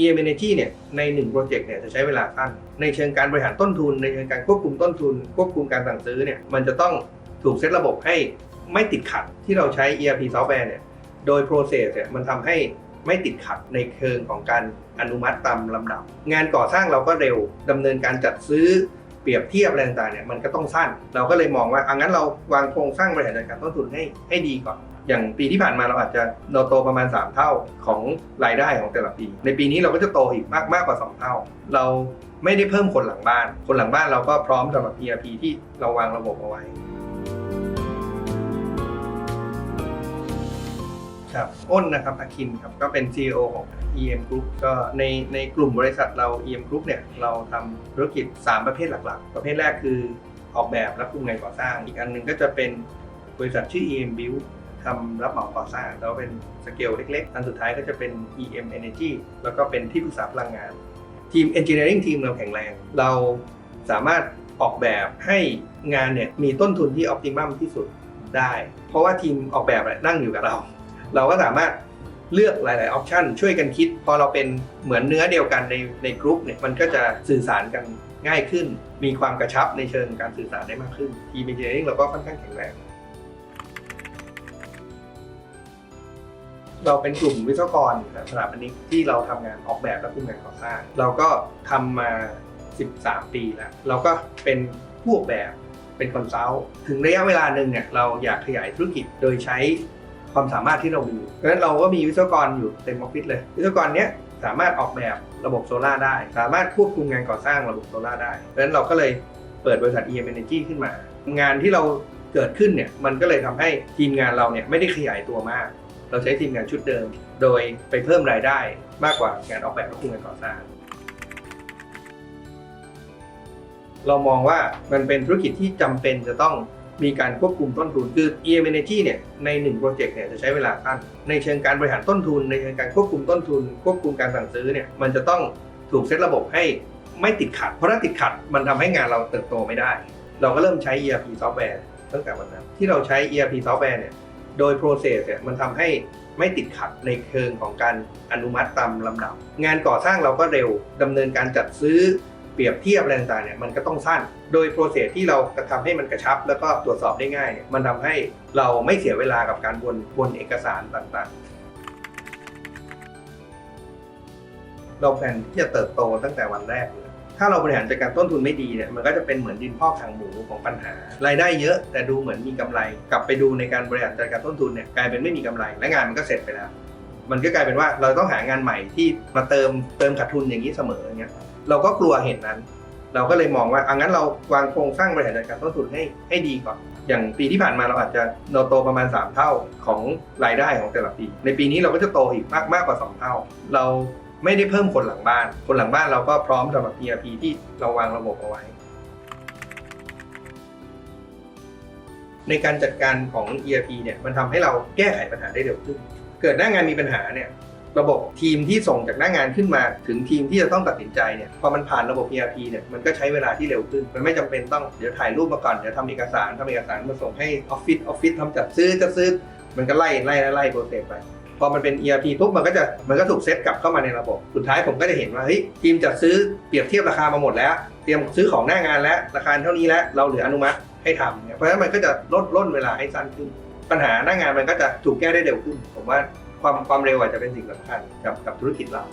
EM Energy เนี่ยใน1โปรเจกต์เนี่ยจะใช้เวลาสั้นในเชิงการบริหารต้นทุน ในเชิงการควบคุมต้นทุน ควบคุมการสั่งซื้อเนี่ยมันจะต้องถูกเซตระบบให้ไม่ติดขัดที่เราใช้ ERP ซอฟต์แวร์เนี่ยโดย process เนี่ยมันทำให้ไม่ติดขัดในเชิงของการอนุมัติตามลำดับ งานก่อสร้างเราก็เร็วดำเนินการจัดซื้อเปรียบเทียบอะไรต่างๆเนี่ยมันก็ต้องสั้น เราก็เลยมองว่าอังั้นเราวางโครงสร้างบริหารจัดการต้นทุนให้ให้ดีก่อน อย่างปีที่ผ่านมาเราอาจจะเราโตประมาณ 3 เท่าของรายได้ของแต่ละปี ในปีนี้เราก็จะโตอีกมากมากกว่า 2 เท่า เราไม่ได้เพิ่มคนหลังบ้าน คนหลังบ้านเราก็พร้อมสำหรับ ERP ที่เราวางระบบเอาไว้ครับอ้นนะครับอาคินครับก็เป็น CEO ของ EM Group ก็ในในกลุ่มบริษัทเรา EM Group เนี่ยเราทำธุรกิจ 3 ประเภทหลักๆ ประเภทแรกคือออกแบบและคุมงานก่อสร้าง อีกอันหนึ่งก็จะเป็นบริษัทชื่อ EM Build ทำรับเหมาก่อสร้างแล้วเป็นสเกลเล็กๆอันสุดท้ายก็จะเป็น EM Energy แล้วก็เป็นที่ปรึกษาพลังงาน ทีม Engineering ทีมเราแข็งแรง เราสามารถออกแบบให้งานเนี่ยมีต้นทุนที่ optimum ที่สุดได้ เพราะว่าทีมออกแบบนั่งอยู่กับเรา เราก็สามารถเลือกหลาย ๆ ออปชันช่วยกันคิด พอเราเป็นเหมือนเนื้อเดียวกันในในกรุ๊ปเนี่ยมันก็จะสื่อสารกันง่ายขึ้น มีความกระชับในเชิงการสื่อสารได้มากขึ้นทีม Engineering เราก็ค่อนข้างแข็งแรง เราเป็นกลุ่มวิศวกรสถาปนิกที่เราทำงานออกแบบและคุมงานก่อสร้าง เราก็ทำมา 13 ปีแล้ว เราก็เป็นผู้ออกแบบเป็นคอนซัลท์ถึงระยะเวลาหนึ่งเนี่ยเราอยากขยายธุรกิจโดยใช้ความสามารถที่เรามีเพราะฉะนั้นเราก็มีวิศวกรอยู่เต็มออฟฟิศเลย วิศวกรเนี้ยสามารถออกแบบระบบโซลาได้ สามารถควบคุมงานก่อสร้างระบบโซลาได้เพราะฉะนั้นเราก็เลยเปิดบริษัท EM Energy ขึ้นมา งานที่เราเกิดขึ้นเนี่ยมันก็เลยทำให้ทีมงานเราเนี่ยไม่ได้ขยายตัวมาก เราใช้ทีมงานชุดเดิม โดยไปเพิ่มรายได้มากกว่างานออกแบบและคุมงานก่อสร้าง เรามองว่ามันเป็นธุรกิจที่จำเป็นจะต้องมีการควบคุมต้นทุนคือ EM Energy เนี่ยใน1โปรเจกต์เนี่ยจะใช้เวลาสั้นในเชิงการบริหารต้นทุน ในเชิงการควบคุมต้นทุน ควบคุมการสั่งซื้อเนี่ยมันจะต้องถูกเซตระบบให้ไม่ติดขัด เพราะถ้าติดขัดมันทำให้งานเราเติบโตไม่ได้ เราก็เริ่มใช้ ERP ซอฟต์แวร์ตั้งแต่วันนั้น ที่เราใช้ ERP ซอฟต์แวร์เนี่ย โดย process เนี่ยมันทำให้ไม่ติดขัดในเชิงของการอนุมัติตามลำดับ งานก่อสร้างเราก็เร็วดำเนินการจัดซื้อเปรียบเทียบอะไรต่างๆเนี่ยมันก็ต้องสั้น โดยโปรเซสที่เราจะทำให้มันกระชับ แล้วก็ตรวจสอบได้ง่ายเนี่ยมันทำให้เราไม่เสียเวลากับการวนวนเอกสารต่างๆเราแผนที่จะเติบโตตั้งแต่วันแรกเลย ถ้าเราบริหารจัดการต้นทุนไม่ดีเนี่ยมันก็จะเป็นเหมือนดินพอกทางหมูของปัญหารายได้เยอะ แต่ดูเหมือนมีกำไร กลับไปดูในการบริหารจัดการต้นทุนเนี่ยกลายเป็นไม่มีกำไร และงานมันก็เสร็จไปแล้ว มันก็กลายเป็นว่าเราต้องหางานใหม่ที่มาเติมเติมขาดทุนอย่างนี้เสมออย่างเงี้ยเราก็กลัวเห็นนั้น เราก็เลยมองว่าอังั้นเราวางโครงสร้างบริหารจัดการต้นทุนให้ให้ดีก่อนอย่างปีที่ผ่านมาเราอาจจะเราโตประมาณ 3 เท่าของรายได้ของแต่ละปี ในปีนี้เราก็จะโตอีกมากมากกว่า 2 เท่า เรา ไม่ได้เพิ่มคนหลังบ้าน คนหลังบ้านเราก็พร้อมสำหรับ ERP ที่เราวางระบบเอาไว้ ในการจัดการของ ERP เนี่ยมันทำให้เราแก้ไขปัญหาได้เร็วขึ้น เกิดหน้างานมีปัญหาเนี่ยระบบทีมที่ส่งจากหน้างานขึ้นมาถึงทีมที่จะต้องตัดสินใจเนี่ยพอมันผ่านระบบ ERP เนี่ยมันก็ใช้เวลาที่เร็วขึ้น มันไม่จำเป็นต้องเดี๋ยวถ่ายรูปมาก่อนเดี๋ยวทำเอกสารทำเอกสารมาส่งให้ออฟฟิศออฟฟิศทำจัดซื้อจะซื้อ มันก็ไล่ไล่ไล่ไล่โปรเซสไป พอมันเป็น ERP ปุ๊บมันก็จะมันก็ถูกเซตกลับเข้ามาในระบบ สุดท้ายผมก็จะเห็นว่าเฮ้ยทีมจัดซื้อเปรียบเทียบราคามาหมดแล้ว เตรียมซื้อของหน้างานแล้วราคาเท่านี้แล้วเราเหลืออนุมัติให้ทำเนี่ยเพราะฉะนั้นมันก็จะลดล่นเวลาให้สั้นขึ้น ปัญหาหน้างานมันก็จะถูกแก้ได้เร็วขึ้น ผมว่าความความเร็วอาจจะเป็นสิ่งสำคัญกับกับธุรกิจเรา